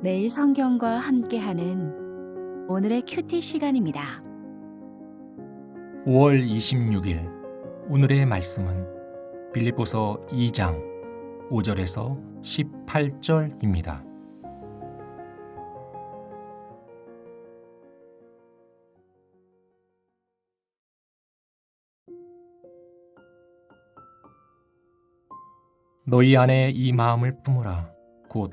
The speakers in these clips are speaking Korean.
매일 성경과 함께하는 오늘의 큐티 시간입니다. 5월 26일 오늘의 말씀은 빌립보서 2장 5절에서 18절입니다. 너희 안에 이 마음을 품으라 곧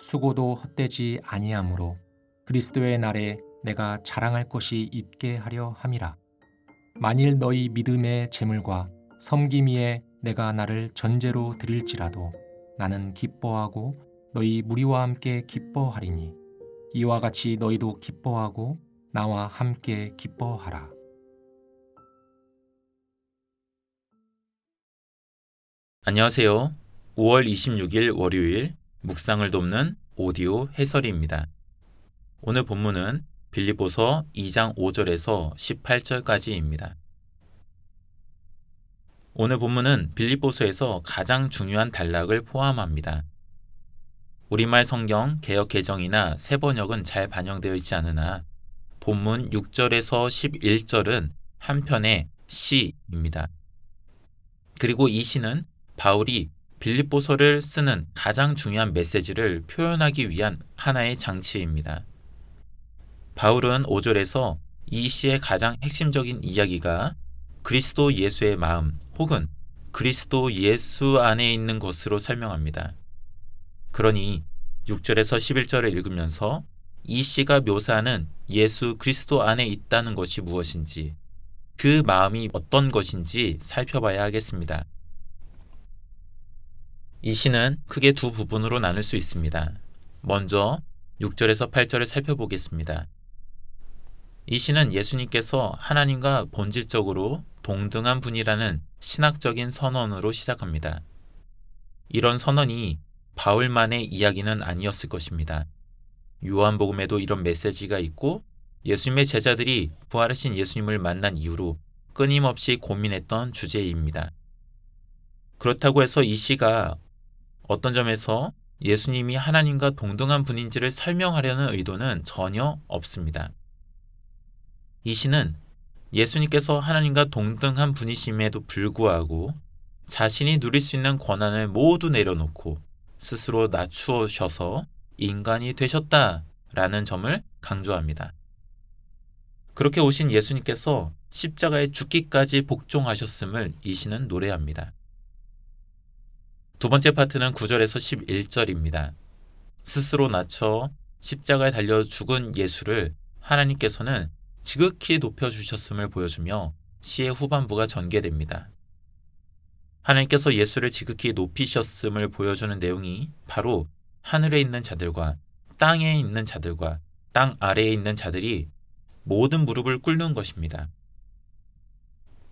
수고도 헛되지 아니하므로 그리스도의 날에 내가 자랑할 것이 있게 하려 함이라. 만일 너희 믿음의 재물과 섬김이에 내가 나를 전제로 드릴지라도 나는 기뻐하고 너희 무리와 함께 기뻐하리니 이와 같이 너희도 기뻐하고 나와 함께 기뻐하라. 안녕하세요. 5월 26일 월요일 묵상을 돕는 오디오 해설입니다. 오늘 본문은 빌립보서 2장 5절에서 18절까지입니다. 오늘 본문은 빌립보서에서 가장 중요한 단락을 포함합니다. 우리말 성경 개역 개정이나 새 번역은 잘 반영되어 있지 않으나 본문 6절에서 11절은 한편의 시입니다. 그리고 이 시는 바울이 빌립보서를 쓰는 가장 중요한 메시지를 표현하기 위한 하나의 장치입니다. 바울은 5절에서 이 시의 가장 핵심적인 이야기가 그리스도 예수의 마음 혹은 그리스도 예수 안에 있는 것으로 설명합니다. 그러니 6절에서 11절을 읽으면서 이 시가 묘사하는 예수 그리스도 안에 있다는 것이 무엇인지 그 마음이 어떤 것인지 살펴봐야 하겠습니다. 이 시는 크게 두 부분으로 나눌 수 있습니다. 먼저 6절에서 8절을 살펴보겠습니다. 이 시는 예수님께서 하나님과 본질적으로 동등한 분이라는 신학적인 선언으로 시작합니다. 이런 선언이 바울만의 이야기는 아니었을 것입니다. 요한복음에도 이런 메시지가 있고 예수님의 제자들이 부활하신 예수님을 만난 이후로 끊임없이 고민했던 주제입니다. 그렇다고 해서 이 시가 어떤 점에서 예수님이 하나님과 동등한 분인지를 설명하려는 의도는 전혀 없습니다. 이 시는 예수님께서 하나님과 동등한 분이심에도 불구하고 자신이 누릴 수 있는 권한을 모두 내려놓고 스스로 낮추셔서 인간이 되셨다라는 점을 강조합니다. 그렇게 오신 예수님께서 십자가에 죽기까지 복종하셨음을 이 시는 노래합니다. 두 번째 파트는 9절에서 11절입니다. 스스로 낮춰 십자가에 달려 죽은 예수를 하나님께서는 지극히 높여주셨음을 보여주며 시의 후반부가 전개됩니다. 하나님께서 예수를 지극히 높이셨음을 보여주는 내용이 바로 하늘에 있는 자들과 땅에 있는 자들과 땅 아래에 있는 자들이 모든 무릎을 꿇는 것입니다.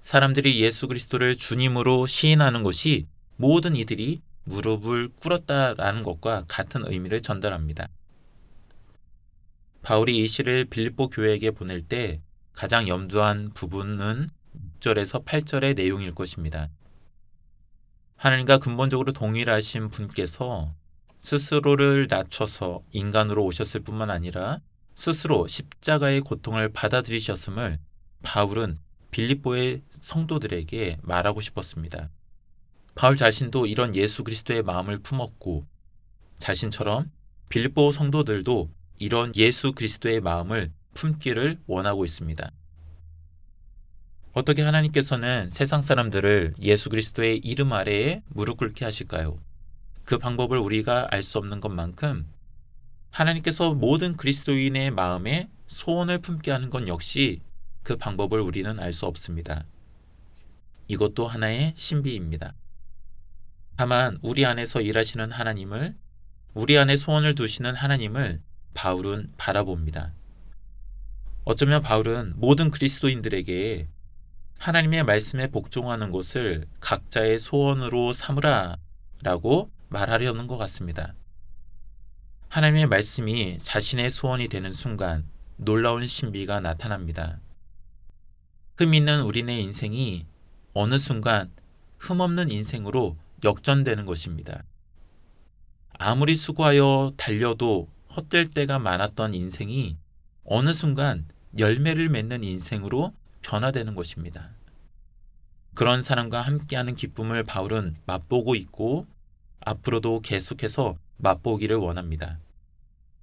사람들이 예수 그리스도를 주님으로 시인하는 것이 모든 이들이 무릎을 꿇었다라는 것과 같은 의미를 전달합니다. 바울이 이 시를 빌립보 교회에게 보낼 때 가장 염두한 부분은 6절에서 8절의 내용일 것입니다. 하나님과 근본적으로 동일하신 분께서 스스로를 낮춰서 인간으로 오셨을 뿐만 아니라 스스로 십자가의 고통을 받아들이셨음을 바울은 빌립보의 성도들에게 말하고 싶었습니다. 바울 자신도 이런 예수 그리스도의 마음을 품었고 자신처럼 빌립보 성도들도 이런 예수 그리스도의 마음을 품기를 원하고 있습니다. 어떻게 하나님께서는 세상 사람들을 예수 그리스도의 이름 아래에 무릎 꿇게 하실까요? 그 방법을 우리가 알 수 없는 것만큼 하나님께서 모든 그리스도인의 마음에 소원을 품게 하는 건 역시 그 방법을 우리는 알 수 없습니다. 이것도 하나의 신비입니다. 다만 우리 안에서 일하시는 하나님을 우리 안에 소원을 두시는 하나님을 바울은 바라봅니다. 어쩌면 바울은 모든 그리스도인들에게 하나님의 말씀에 복종하는 것을 각자의 소원으로 삼으라 라고 말하려는 것 같습니다. 하나님의 말씀이 자신의 소원이 되는 순간 놀라운 신비가 나타납니다. 흠 있는 우리네 인생이 어느 순간 흠 없는 인생으로 역전되는 것입니다. 아무리 수고하여 달려도 헛될 때가 많았던 인생이 어느 순간 열매를 맺는 인생으로 변화되는 것입니다. 그런 사람과 함께하는 기쁨을 바울은 맛보고 있고 앞으로도 계속해서 맛보기를 원합니다.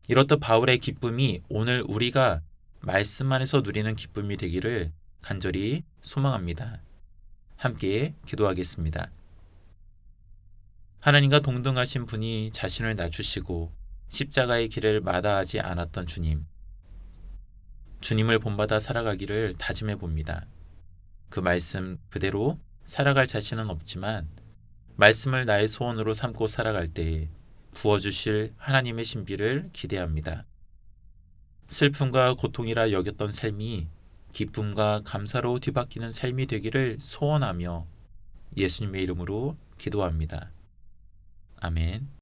이렇듯 바울의 기쁨이 오늘 우리가 말씀 안에서 누리는 기쁨이 되기를 간절히 소망합니다. 함께 기도하겠습니다. 하나님과 동등하신 분이 자신을 낮추시고 십자가의 길을 마다하지 않았던 주님. 주님을 본받아 살아가기를 다짐해 봅니다. 그 말씀 그대로 살아갈 자신은 없지만 말씀을 나의 소원으로 삼고 살아갈 때에 부어주실 하나님의 신비를 기대합니다. 슬픔과 고통이라 여겼던 삶이 기쁨과 감사로 뒤바뀌는 삶이 되기를 소원하며 예수님의 이름으로 기도합니다. 아멘.